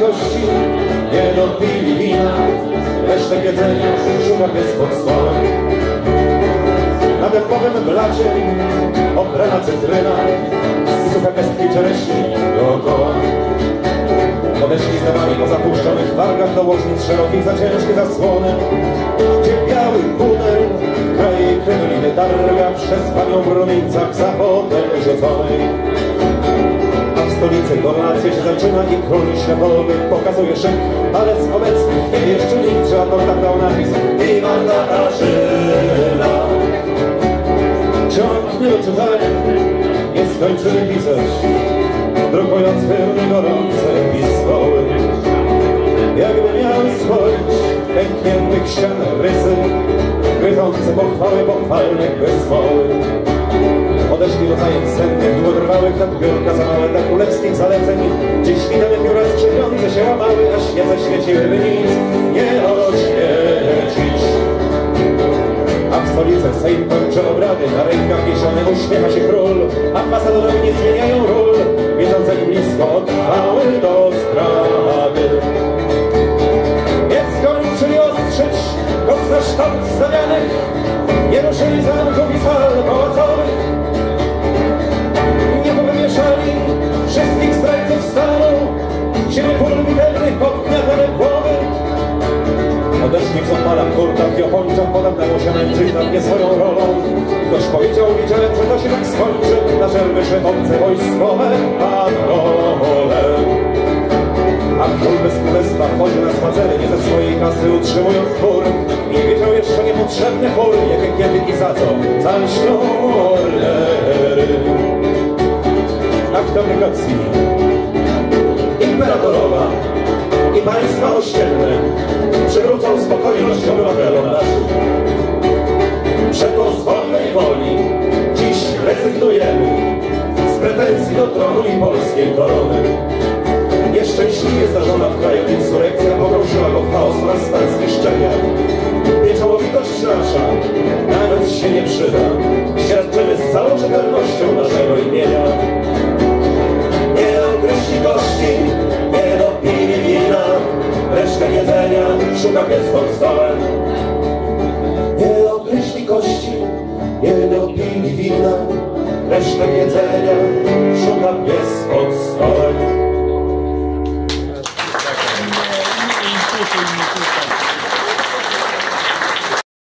Gości, nie dopili wina, resztę jedzenia szuka pies pod stołem. Dębowym blacie obrana cytryna suche pestki czereśni dookoła. Podeszli z nami po zapuszczonych wargach do łożnic szerokich za ciężkie zasłony, gdzie biały puder kraje kremliny targa przez panią w rumieńcach za fotel rzuconej. A w stolicy koronacja się zaczyna i król światowy pokazuje szyk, ale z obecnych jeszcze nikt, że to tak dał napis i Marta Katarzyna. Ciągnie do czytania, nie skończyli pisać, drukując pełne gorące pistoły. Jakby miały swoić pękniętych ścian rysy, gryzące pochwały pochwalnych wysmoły. Odeszli rodzajem sennych, długotrwałych nadbiórka za małe dla królewskich zaleceń, gdzie świtane pióra skrzypiące się łamały, a świece świeciłyby nic Stolicy Sejm kończy obrady, na rękach niesiony uśmiecha się król, ambasadorowie nie zmieniają ról, wiedząc jak blisko trwały do zdrady. Nie skończyli ostrzyć koc na sztab stawianych, nie ruszyli zamków i sal pałacowych, nie powymieszali wszystkich zdrajców stanu, siebie pól podgniatane głowy. Odeszli w zapalach, kurtach i opończach, podawnało się mężczyzna nie swoją rolą. Ktoś powiedział, widziałem, że to się tak skończy, na żelby szybowce wojskowe patrole. A król bez królestwa chodzi na spacery, nie ze swojej kasy utrzymując dwór. Nie wiedział jeszcze niepotrzebny chór, jakie kiedy i za co, za lśnią orlery. Akt abdykacji imperatorowa i państwa ościenne przywrócą spokojność obywatelom naszym. Przekaz wolnej woli dziś rezygnujemy z pretensji do tronu i polskiej korony. Nieszczęśliwie zdarzona w kraju insurekcja pogrążyła go w chaos oraz stan zniszczenia. Wieczołowitość nasza szuka pies pod stołem. Nie ogryźli kości, nie dopili wina, resztę jedzenia szuka pies pod stołem.